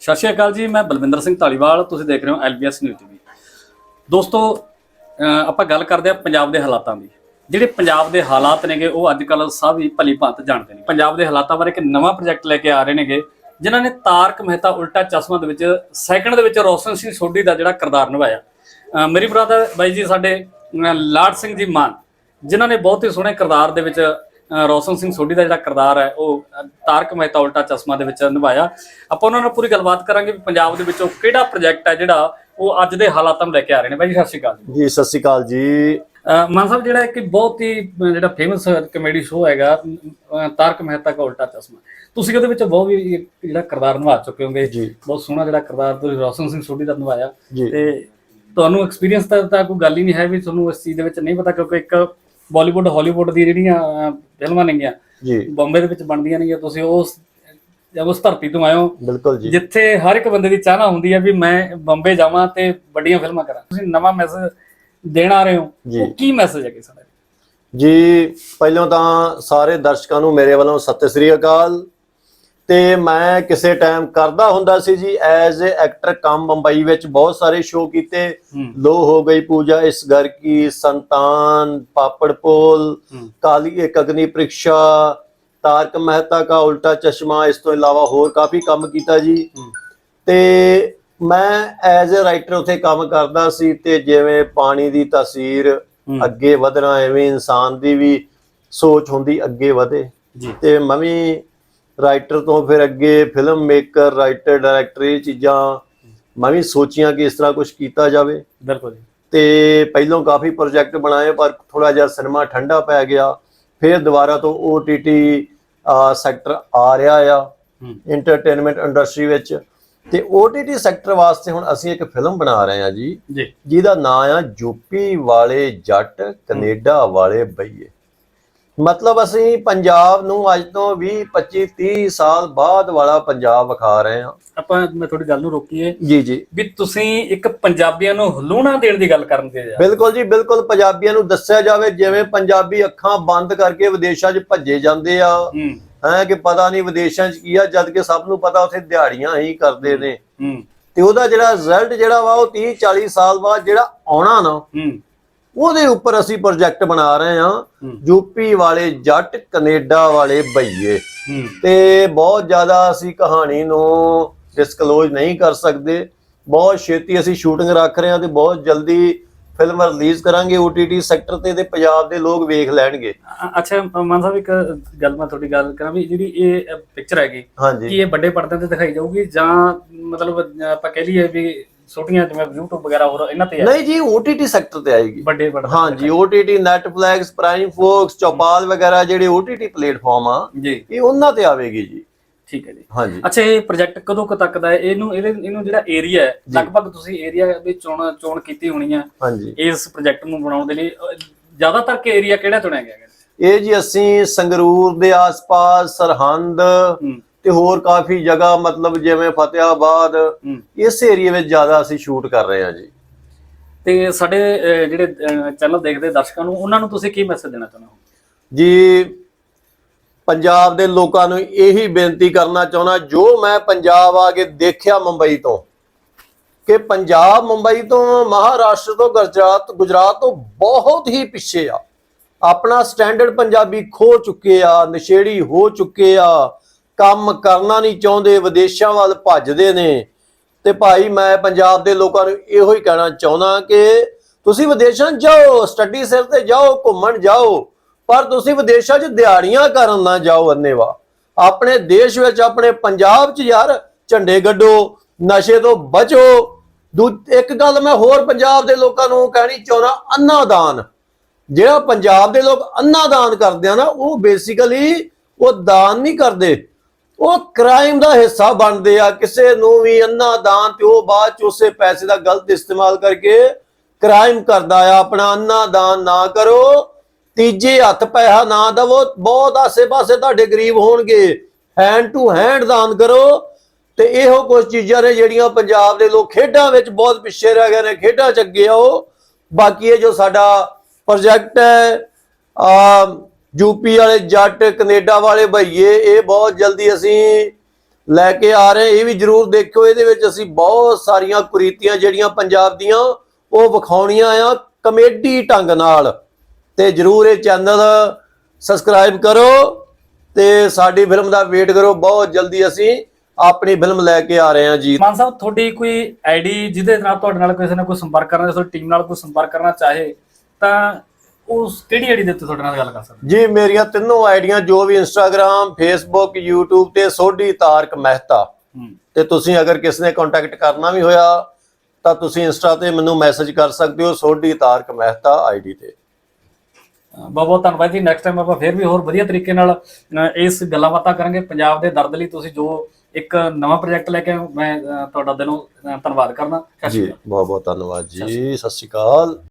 ਸਤਿ ਸ਼੍ਰੀ ਅਕਾਲ ਜੀ, ਮੈਂ ਬਲਵਿੰਦਰ ਸਿੰਘ ਢਾਲੀਵਾਲ ਤੁਸੀਂ ਦੇਖ ਰਹੇ ਹੋ ਐਲਬੀਐਸ ਨਿਊਜ਼ ਟੀਵੀ। ਦੋਸਤੋ ਆਪਾਂ ਗੱਲ ਕਰਦੇ ਆ ਪੰਜਾਬ ਦੇ ਹਾਲਾਤਾਂ ਦੀ। ਜਿਹੜੇ ਪੰਜਾਬ ਦੇ ਹਾਲਾਤ ਨੇਗੇ, ਉਹ ਅੱਜ ਕੱਲ ਸਭ ਹੀ ਭਲੀ ਭਾਂਤ ਜਾਣਦੇ ਨੇ। ਪੰਜਾਬ ਦੇ ਹਾਲਾਤਾਂ ਬਾਰੇ ਇੱਕ ਨਵਾਂ ਪ੍ਰੋਜੈਕਟ ਲੈ ਕੇ ਆ ਰਹੇ ਨੇਗੇ, ਜਿਨ੍ਹਾਂ ਨੇ ਤਾਰਕ ਮਹਿਤਾ ਉਲਟਾ ਚਸ਼ਮਾ ਦੇ ਵਿੱਚ ਸੈਕਿੰਡ ਦੇ ਵਿੱਚ ਰੋਸ਼ਨ ਸਿੰਘ ਸੋਢੀ ਦਾ ਜਿਹੜਾ ਕਿਰਦਾਰ ਨਿਭਾਇਆ। ਮੇਰੀ ਬਰਾਦਰ ਬਾਈ ਜੀ, ਸਾਡੇ, ਅਹ, ਲਾਡ ਸਿੰਘ ਜੀ ਮਾਨ, ਜਿਨ੍ਹਾਂ ਨੇ ਬਹੁਤ ਹੀ ਸੋਹਣੇ ਕਿਰਦਾਰ ਦੇ ਵਿੱਚ ਰੋਸ਼ਨ ਸਿੰਘ ਸੋਢੀ ਦਾ ਜਿਹੜਾ ਕਿਰਦਾਰ ਹੈ ਉਹ ਤਾਰਕ ਮਹਿਤਾ ਉਲਟਾ ਚਸ਼ਮਾ ਦੇ ਵਿੱਚ ਨਿਭਾਇਆ। ਆਪਾਂ ਉਹਨਾਂ ਨਾਲ ਪੂਰੀ ਗੱਲਬਾਤ ਕਰਾਂਗੇ ਵੀ ਪੰਜਾਬ ਦੇ ਵਿੱਚੋਂ ਕਿਹੜਾ ਪ੍ਰੋਜੈਕਟ ਹੈ ਜਿਹੜਾ ਉਹ ਅੱਜ ਦੇ ਹਾਲਾਤਾਂ ਨੂੰ ਲੈ ਕੇ ਆ ਰਹੇ ਨੇ। ਬਾਈ ਜੀ ਸਤਿ ਸ਼੍ਰੀ ਅਕਾਲ ਜੀ। ਸਤਿ ਸ਼੍ਰੀ ਅਕਾਲ ਜੀ। ਮਾਨ ਸਾਹਿਬ ਜਿਹੜਾ ਇੱਕ ਬਹੁਤ ਹੀ ਜਿਹੜਾ ਫੇਮਸ ਕਮੇਡੀ ਸ਼ੋਅ ਹੈਗਾ ਤਾਰਕ ਮਹਿਤਾ ਦਾ ਉਲਟਾ ਚਸ਼ਮਾ। ਤੁਸੀਂ ਉਹਦੇ ਵਿੱਚ ਬਹੁਤ ਵੀ ਜਿਹੜਾ ਕਿਰਦਾਰ ਨਿਭਾ ਚੁੱਕੇ ਹੋਗੇ। ਬਹੁਤ ਸੋਹਣਾ ਜਿਹੜਾ ਕਿਰਦਾਰ ਤੁਸੀਂ ਰੋਸ਼ਨ ਸਿੰਘ ਸੋਢੀ ਦਾ ਨਿਭਾਇਆ। ਤੇ ਤੁਹਾਨੂੰ ਐਕਸਪੀਰੀਅੰਸ ਤਾਂ ਕੋਈ ਗੱਲ ਹੀ ਨਹੀਂ ਹੈ ਵੀ ਤੁਹਾਨੂੰ ਇਸ ਚੀਜ਼ ਦੇ ਵਿੱਚ ਨਹੀਂ ਪਤਾ ਕਿਉਂਕਿ ਇੱਕ ਬਾਲੀਵੁੱਡ ਹਾਲੀਵੁੱਡ ਦੀ ਜਿਹੜੀਆਂ ਫਿਲਮਾਂ ਨੇਗੀਆਂ ਜੀ। ਬੰਬੇ ਦੇ ਵਿੱਚ ਬਣਦੀਆਂ ਨੇਗੀਆਂ ਤੁਸੀਂ ਉਸ ਉਸ ਧਰਤੀ ਤੋਂ ਹੋ ਬਿਲਕੁਲ ਜੀ। ਜਿੱਥੇ ਹਰ ਇੱਕ ਬੰਦੇ ਦੀ ਚਾਹਨਾ ਹੁੰਦੀ ਹੈ ਵੀ ਮੈਂ ਬੰਬੇ ਜਾਵਾਂ ਤੇ ਵੱਡੀਆਂ ਫਿਲਮਾਂ ਕਰਾਂ। ਤੁਸੀਂ ਨਵਾਂ ਮੈਸੇਜ ਦੇਣ ਆ ਰਹੇ ਹੋ। ਉਹ ਕੀ ਮੈਸੇਜ ਹੈ ਕਿਸੇ ਦਾ? ਜੀ ਪਹਿਲਾਂ ਤਾਂ ਸਾਰੇ ਦਰਸ਼ਕਾਂ ਨੂੰ ਮੇਰੇ ਵੱਲੋਂ ਸਤਿ ਸ੍ਰੀ ਅਕਾਲ। ਤੇ ਮੈਂ ਕਿਸੇ ਟਾਈਮ ਕਰਦਾ ਹੁੰਦਾ ਸੀ ਜੀ ਐਜ਼ ਅ ਐਕਟਰ ਕੰਮ ਮੁੰਬਈ ਵਿੱਚ ਬਹੁਤ ਸਾਰੇ ਸ਼ੋਅ ਕੀਤੇ। ਲੋ ਹੋ ਗਈ ਪੂਜਾ ਇਸ ਘਰ ਕੀ ਸੰਤਾਨ ਪਾਪੜ ਪੋਲ ਹੂੰ। ਕਾਲੀ ਇੱਕ ਅਗਨੀ ਪ੍ਰੀਖਿਆ ਤਾਰਕ ਮਹਿਤਾ ਕਾ ਉਲਟਾ ਚਸ਼ਮਾ ਇਸ ਤੋਂ ਇਲਾਵਾ ਹੋਰ ਕਾਫੀ ਕੰਮ ਕੀਤਾ ਜੀ। ਤੇ ਮੈਂ ਐਜ਼ ਅ ਰਾਈਟਰ ਉਥੇ ਕੰਮ ਕਰਦਾ ਸੀ ਤੇ ਜਿਵੇਂ ਪਾਣੀ ਦੀ ਤਸਵੀਰ। ਅੱਗੇ ਵਧਣਾ ਐਵੇਂ ਇਨਸਾਨ ਦੀ ਵੀ ਸੋਚ ਹੁੰਦੀ ਅੱਗੇ ਵਧੇ। ਤੇ ਮੈਂ ਵੀ ਰਾਈਟਰ ਤੋਂ ਫਿਰ ਅੱਗੇ ਫਿਲਮ ਮੇਕਰ ਰਾਈਟਰ ਡਾਇਰੈਕਟਰ ਇਹ ਚੀਜ਼ਾਂ ਮੈਂ ਵੀ ਸੋਚੀਆਂ ਕਿ ਇਸ ਤਰ੍ਹਾਂ ਕੁਝ ਕੀਤਾ ਜਾਵੇ। ਬਿਲਕੁਲ ਤੇ ਪਹਿਲੋਂ ਕਾਫੀ ਪ੍ਰੋਜੈਕਟ ਬਣਾਏ ਪਰ ਥੋੜਾ ਜਿਹਾ ਸਿਨੇਮਾ ਠੰਡਾ ਪੈ ਗਿਆ। ਫਿਰ ਦੁਬਾਰਾ ਤੋਂ OTT ਸੈਕਟਰ ਆ ਰਿਹਾ ਆ ਐਂਟਰਟੇਨਮੈਂਟ ਇੰਡਸਟਰੀ ਵਿੱਚ। ਤੇ OTT ਸੈਕਟਰ ਵਾਸਤੇ ਹੁਣ ਅਸੀਂ ਇੱਕ ਫਿਲਮ ਬਣਾ ਰਹੇ ਹਾਂ ਜੀ। ਜਿਹਦਾ ਨਾਮ ਆ ਯੂਪੀ ਵਾਲੇ ਜੱਟ ਕੈਨੇਡਾ ਵਾਲੇ ਬਈਏ। ਮਤਲਬ ਅਸੀਂ ਪੰਜਾਬ ਨੂੰ ਅੱਜ ਤੋਂ 20 25 30 ਸਾਲ ਬਾਅਦ ਵਾਲਾ ਪੰਜਾਬ ਵਿਖਾ ਰਹੇ ਹਾਂ। ਆਪਾਂ ਮੈਂ ਤੁਹਾਡੀ ਗੱਲ ਨੂੰ ਰੋਕੀਏ। ਜੀ ਜੀ। ਵੀ ਤੁਸੀਂ ਇੱਕ ਪੰਜਾਬੀਆਂ ਨੂੰ ਹਲੂਣਾ ਦੇਣ ਦੀ ਗੱਲ ਕਰਨ ਦੇ ਜਾ। ਬਿਲਕੁਲ ਜੀ ਬਿਲਕੁਲ ਪੰਜਾਬੀਆਂ ਨੂੰ ਦੱਸਿਆ ਜਾਵੇ ਜਿਵੇਂ ਪੰਜਾਬੀ ਅੱਖਾਂ ਬੰਦ ਕਰਕੇ ਵਿਦੇਸ਼ਾਂ 'ਚ ਭੱਜੇ ਜਾਂਦੇ ਆ। ਹੂੰ। ਕਿ ਪਤਾ ਨਹੀਂ ਵਿਦੇਸ਼ਾਂ 'ਚ ਕੀ ਆ ਜਦ ਕਿ ਸਭ ਨੂੰ ਪਤਾ ਉੱਥੇ ਦਿਹਾੜੀਆਂ ਹੀ ਕਰਦੇ ਨੇ। ਹੂੰ। ਤੇ ਉਹਦਾ ਜਿਹੜਾ ਰਿਜ਼ਲਟ ਜਿਹੜਾ ਵਾ ਉਹ 30 40 ਸਾਲ ਬਾਅਦ ਜਿਹੜਾ ਆਉਣਾ ਨਾ ਹੂੰ। ਉਹਦੇ ਉੱਪਰ ਅਸੀਂ ਪ੍ਰੋਜੈਕਟ ਬਣਾ ਰਹੇ ਹਾਂ। ਯੂਪੀ ਵਾਲੇ ਜੱਟ ਕੈਨੇਡਾ ਵਾਲੇ ਬਈਏ ਹੂੰ। ਤੇ ਬਹੁਤ ਜ਼ਿਆਦਾ ਅਸੀਂ ਕਹਾਣੀ ਨੂੰ ਡਿਸਕਲੋਜ਼ ਨਹੀਂ ਕਰ ਸਕਦੇ। ਬਹੁਤ ਛੇਤੀ ਅਸੀਂ ਸ਼ੂਟਿੰਗ ਰੱਖ ਰਹੇ ਹਾਂ ਤੇ ਬਹੁਤ ਜਲਦੀ ਫਿਲਮ ਰਿਲੀਜ਼ ਕਰਾਂਗੇ OTT ਸੈਕਟਰ ਤੇ ਤੇ ਪੰਜਾਬ ਦੇ ਲੋਕ ਵੇਖ ਲੈਣਗੇ। ਅੱਛਾ ਮਾਨ ਸਾਹਿਬ ਇੱਕ ਗੱਲ ਮੈਂ ਤੁਹਾਡੀ ਗੱਲ ਕਰਾਂ ਵੀ ਜਿਹੜੀ ਇਹ ਪਿਕਚਰ ਹੈਗੀ ਕੀ ਇਹ ਵੱਡੇ ਪਰਦੇ ਤੇ ਦਿਖਾਈ ਜਾਊਗੀ ਜਾਂ ਮਤਲਬ ਆਪਾਂ ਕਹਿ ਲਈਏ ਵੀ ਛੋਟੀਆਂ ਜਿਵੇਂ YouTube ਵਗੈਰਾ ਹੋਰ ਇਹਨਾਂ ਤੇ ਹੈ ਨਹੀਂ ਜੀ OTT ਸੈਕਟਰ ਤੇ ਆਏਗੀ। ਵੱਡੇ ਪਰਦੇ ਹਾਂਜੀ OTT Netflix Prime Fox ਚੌਪਾਲ ਵਗੈਰਾ ਜਿਹੜੇ OTT ਪਲੇਟਫਾਰਮ ਆ ਜੀ। ਇਹ ਉਹਨਾਂ ਤੇ ਆਵੇਗੀ ਜੀ। ਠੀਕ ਹੈ ਜੀ। ਹਾਂਜੀ। ਅੱਛਾ ਇਹ ਪ੍ਰੋਜੈਕਟ ਕਦੋਂ ਕੁ ਤੱਕ ਦਾ ਹੈ? ਇਹਨੂੰ ਇਹਦੇ ਇਹਨੂੰ ਜਿਹੜਾ ਏਰੀਆ ਹੈ ਲਗਭਗ ਤੁਸੀਂ ਏਰੀਆ ਦੀ ਚੋਣ ਚੋਣ ਕੀਤੀ ਹੋਣੀ ਹੈ ਹਾਂਜੀ। ਇਸ ਪ੍ਰੋਜੈਕਟ ਨੂੰ ਬਣਾਉਣ ਦੇ ਲਈ ਜ਼ਿਆਦਾਤਰ ਕਿ ਏਰੀਆ ਕਿਹੜਾ ਚੁਣਿਆ ਗਿਆ? ਹੈ ਇਹ ਜੀ ਅਸੀਂ ਸੰਗਰੂਰ ਦੇ ਆਸ-ਪਾਸ ਸਰਹੰਦ ਹੂੰ। ਤੇ ਹੋਰ ਕਾਫੀ ਜਗ੍ਹਾ ਮਤਲਬ ਜਿਵੇਂ ਫਤਿਆਬਾਦ ਇਸ ਏਰੀਆ ਵਿੱਚ ਜ਼ਿਆਦਾ ਅਸੀਂ ਸ਼ੂਟ ਕਰ ਰਹੇ ਹਾਂ ਜੀ। ਤੇ ਸਾਡੇ ਜਿਹੜੇ ਚੈਨਲ ਦੇਖਦੇ ਦਰਸ਼ਕਾਂ ਨੂੰ ਉਹਨਾਂ ਨੂੰ ਤੁਸੀਂ ਕੀ ਮੈਸੇਜ ਦੇਣਾ ਚਾਹੁੰਦੇ ਹੋ? ਜੀ ਪੰਜਾਬ ਦੇ ਲੋਕਾਂ ਨੂੰ ਇਹੀ ਬੇਨਤੀ ਕਰਨਾ ਚਾਹੁੰਦਾ ਜੋ ਮੈਂ ਪੰਜਾਬ ਆ ਕੇ ਦੇਖਿਆ ਮੁੰਬਈ ਤੋਂ ਕਿ ਪੰਜਾਬ ਮੁੰਬਈ ਤੋਂ ਮਹਾਰਾਸ਼ਟਰ ਤੋਂ ਗੁਜਰਾਤ ਗੁਜਰਾਤ ਤੋਂ ਬਹੁਤ ਹੀ ਪਿੱਛੇ ਆ। ਆਪਣਾ ਸਟੈਂਡਰਡ ਪੰਜਾਬੀ ਖੋ ਚੁੱਕੇ ਆ ਨਸ਼ੇੜੀ ਹੋ ਚੁੱਕੇ ਆ ਕੰਮ ਕਰਨਾ ਨਹੀਂ ਚਾਹੁੰਦੇ, ਵਿਦੇਸ਼ਾਂ ਵੱਲ ਭੱਜਦੇ ਨੇ। ਤੇ ਭਾਈ, ਮੈਂ ਪੰਜਾਬ ਦੇ ਲੋਕਾਂ ਨੂੰ ਇਹੋ ਹੀ ਕਹਿਣਾ ਚਾਹੁੰਦਾ ਕਿ ਤੁਸੀਂ ਵਿਦੇਸ਼ਾਂ 'ਚ ਜਾਓ, ਸਟੱਡੀ ਸਿਰ ਤੇ ਜਾਓ, ਘੁੰਮਣ ਜਾਓ, ਪਰ ਤੁਸੀਂ ਵਿਦੇਸ਼ਾਂ 'ਚ ਦਿਹਾੜੀਆਂ ਕਰਨ ਨਾ ਜਾਓ ਅੰਨੇਵਾ ਆਪਣੇ ਦੇਸ਼ ਵਿੱਚ, ਆਪਣੇ ਪੰਜਾਬ 'ਚ ਯਾਰ ਝੰਡੇ ਗੱਡੋ, ਨਸ਼ੇ ਤੋਂ ਬਚੋ। ਦੂ, ਇੱਕ ਗੱਲ ਮੈਂ ਹੋਰ ਪੰਜਾਬ ਦੇ ਲੋਕਾਂ ਨੂੰ ਕਹਿਣੀ ਚਾਹੁੰਦਾ ਅੰਨਾਦਾਨ ਜਿਹੜਾ ਪੰਜਾਬ ਦੇ ਲੋਕ ਅੰਨਾਦਾਨ ਕਰਦੇ ਆ ਨਾ, ਉਹ ਬੇਸਿਕਲੀ ਉਹ ਦਾਨ ਨਹੀਂ ਕਰਦੇ। ਉਹ ਕ੍ਰਾਈਮ ਦਾ ਹਿੱਸਾ ਬਣਦੇ ਆ। ਕਿਸੇ ਨੂੰ ਵੀ ਅੰਨਾ ਦਾਨ, ਤੇ ਉਹ ਬਾਅਦ ਚ ਉਸੇ ਪੈਸੇ ਦਾ ਗਲਤ ਇਸਤੇਮਾਲ ਕਰਕੇ ਕ੍ਰਾਈਮ ਕਰਦਾ ਆ। ਆਪਣਾ ਅੰਨਾ ਦਾਨ ਨਾ ਕਰੋ, ਤੀਜੇ ਹੱਥ ਪੈਸਾ ਨਾ ਦਵੋ, ਬਹੁਤ ਆਸੇ-ਪਾਸੇ ਤੁਹਾਡੇ ਗਰੀਬ ਹੋਣਗੇ। ਹੈਂਡ ਟੂ ਹੈਂਡ ਦਾਨ ਕਰੋ, ਤੇ ਇਹੋ ਕੁਝ ਚੀਜ਼ਾਂ ਨੇ ਜਿਹੜੀਆਂ ਪੰਜਾਬ ਦੇ ਲੋਕ ਖੇਡਾਂ ਵਿੱਚ ਬਹੁਤ ਪਿੱਛੇ ਰਹਿ ਗਏ ਨੇ, ਖੇਡਾਂ ਚ ਅੱਗੇ ਆਓ। ਬਾਕੀ ਇਹ ਜੋ ਸਾਡਾ ਪ੍ਰੋਜੈਕਟ ਹੈ ਆ ਯੂਪੀ ਵਾਲੇ ਜੱਟ, ਕੈਨੇਡਾ ਵਾਲੇ ਭਈਏ ਇਹ ਬਹੁਤ ਜਲਦੀ ਅਸੀਂ ਲੈ ਕੇ ਆ ਰਹੇ ਇਹ ਵੀ ਜਰੂਰ ਦੇਖਿਓ, ਇਹਦੇ ਵਿੱਚ ਅਸੀਂ ਬਹੁਤ ਸਾਰੀਆਂ ਕੁਰੀਤੀਆਂ ਜਿਹੜੀਆਂ ਪੰਜਾਬ ਦੀਆਂ, ਉਹ ਵਿਖਾਉਣੀਆਂ ਆ ਕਮੇਡੀ ਢੰਗ ਨਾਲ। ਤੇ ਜਰੂਰ ਇਹ ਚੈਨਲ ਸਬਸਕ੍ਰਾਈਬ ਕਰੋ ਤੇ ਸਾਡੀ ਫਿਲਮ ਦਾ ਵੇਟ ਕਰੋ। ਬਹੁਤ ਜਲਦੀ ਅਸੀਂ ਆਪਣੀ ਫਿਲਮ ਲੈ ਕੇ ਆ ਰਹੇ ਹਾਂ ਜੀ। ਮਾਨ ਸਾਹਿਬ, ਤੁਹਾਡੀ ਕੋਈ ਆਈਡੀ ਜਿਹਦੇ ਨਾਲ ਤੁਹਾਡੇ ਨਾਲ ਕਿਸੇ ਨੇ ਕੋਈ ਸੰਪਰਕ ਕਰਨਾ ਤੁਹਾਡੀ ਟੀਮ ਨਾਲ ਕੋਈ ਸੰਪਰਕ ਕਰਨਾ ਚਾਹੇ, ਤਾਂ ਉਸ ਕਿਹੜੀ ਆਈਡੀ ਦੇ ਉੱਤੇ ਤੁਹਾਡੇ ਨਾਲ ਗੱਲ ਕਰ ਸਕਦੇ? ਜੀ ਮੇਰੀਆਂ ਤਿੰਨੋਂ ਆਈਡੀਆਂ ਜੋ ਵੀ ਇੰਸਟਾਗ੍ਰam ਫੇਸਬੁੱਕ YouTube ਤੇ ਸੋਢੀ ਤਾਰਕ ਮਹਿਤਾ। ਤੇ ਤੁਸੀਂ ਅਗਰ ਕਿਸ ਨੇ ਕੰਟੈਕਟ ਕਰਨਾ ਵੀ ਹੋਇਆ ਤਾਂ ਤੁਸੀਂ ਇੰਸਟਾ ਤੇ ਮੈਨੂੰ ਮੈਸੇਜ ਕਰ ਸਕਦੇ ਹੋ ਸੋਢੀ ਤਾਰਕ ਮਹਿਤਾ ਆਈਡੀ ਤੇ। ਬਹੁਤ ਬਹੁਤ ਧੰਨਵਾਦ ਜੀ। ਨੈਕਸਟ ਟਾਈਮ ਆਪਾਂ ਫੇਰ ਵੀ ਹੋਰ ਵਧੀਆ ਤਰੀਕੇ ਨਾਲ ਇਸ ਗੱਲਾਂ ਬਾਤਾਂ ਕਰਾਂਗੇ। ਪੰਜਾਬ ਦੇ ਦਰਦ ਲਈ ਤੁਸੀਂ ਜੋ ਇੱਕ ਨਵਾਂ ਪ੍ਰੋਜੈਕਟ ਲੈ ਕੇ ਮੈਂ ਤੁਹਾਡਾ ਦਿਲੋਂ ਧੰਨਵਾਦ ਕਰਨਾ। ਜੀ ਬਹੁਤ ਬਹੁਤ ਧੰਨਵਾਦ ਜੀ। ਸਤਿ ਸ਼੍ਰੀ ਅਕਾਲ।